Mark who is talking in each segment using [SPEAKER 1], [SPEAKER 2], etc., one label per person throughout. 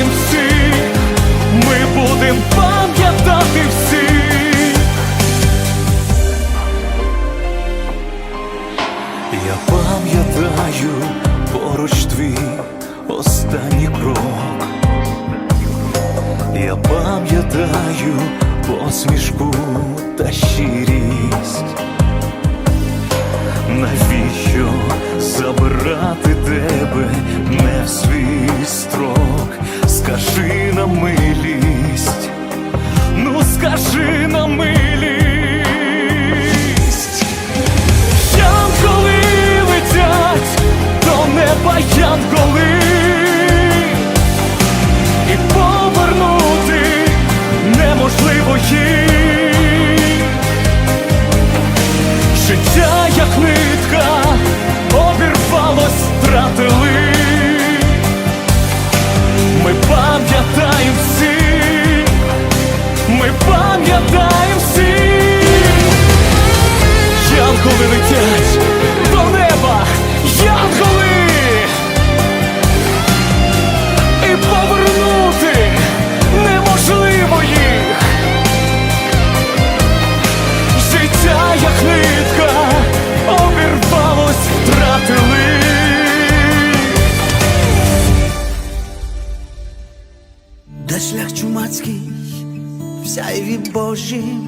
[SPEAKER 1] Пам'ятаємо всіх, ми будем пам'ятати всіх Я пам'ятаю поруч твій останній крок. Я пам'ятаю посмішку та щирість. Навіщо забирати тебе не в свій строк? Скажи нам милість, ну скажи нам милість. Ми пам'ятаємо всіх Янголи летять до неба, янголи. І повернути неможливо їх. Життя як нитка обірвалось, втратили.
[SPEAKER 2] Де шлях чумацький, сяйві Божім,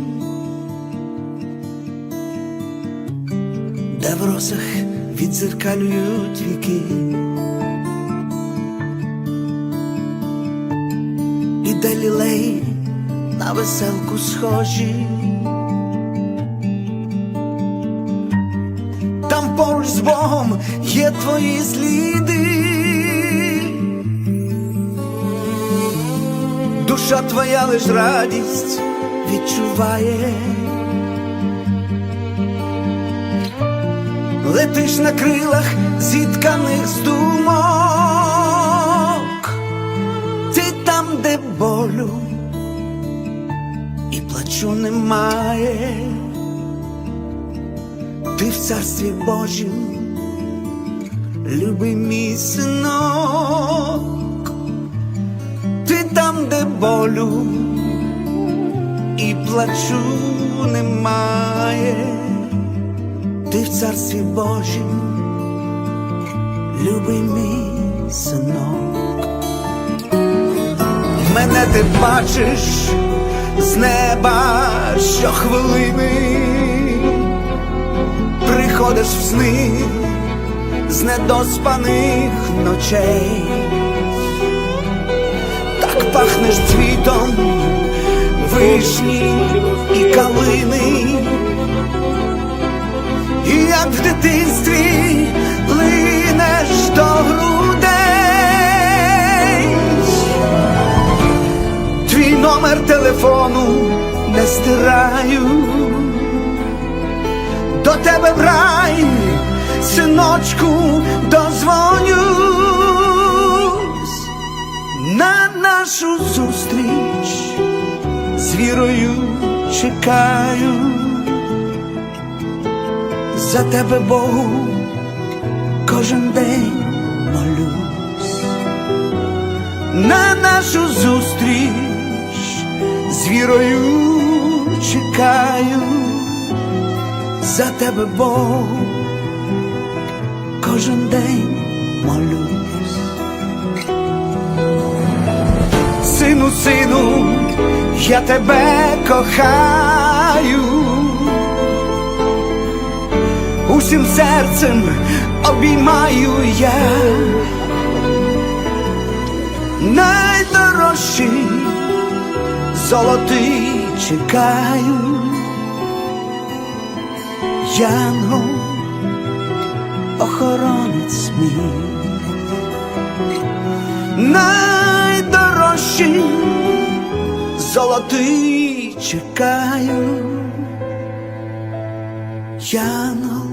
[SPEAKER 2] де в росах відзеркалюють віки, і де лілеї на веселку схожі. Там поруч з Богом є твої сліди. Душа твоя лиш радість відчуває. Летиш на крилах зітканих з думок, ти там, де болю і плачу немає, ти в царстві Божім, любий мій синок. Там, де болю і плачу немає, ти в царстві Божім, любий мій синок. Мене ти бачиш з неба щохвилини, приходиш в сни з недоспаних ночей пахнеш цвітом вишні і калини, і як в дитинстві линеш до грудей, твій номер телефону не стираю, до тебе в рай, синочку, дозвонюсь на нашу зустріч. З вірою чекаю, за тебе Богу кожен день молюсь. На нашу зустріч. З вірою чекаю. За тебе, Бог, кожен день молюсь. Сину, сину, я тебе кохаю, усім серцем обіймаю я. Найдорожчий золотий чекаю, Янгол, охоронець мій найдорожчий золотий чекаю, Янгол,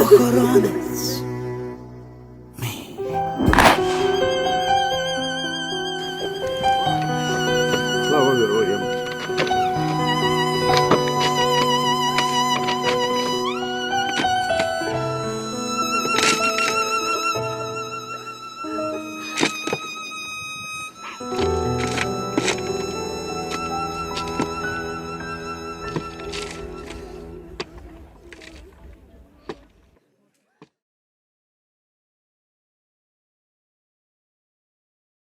[SPEAKER 2] охоронець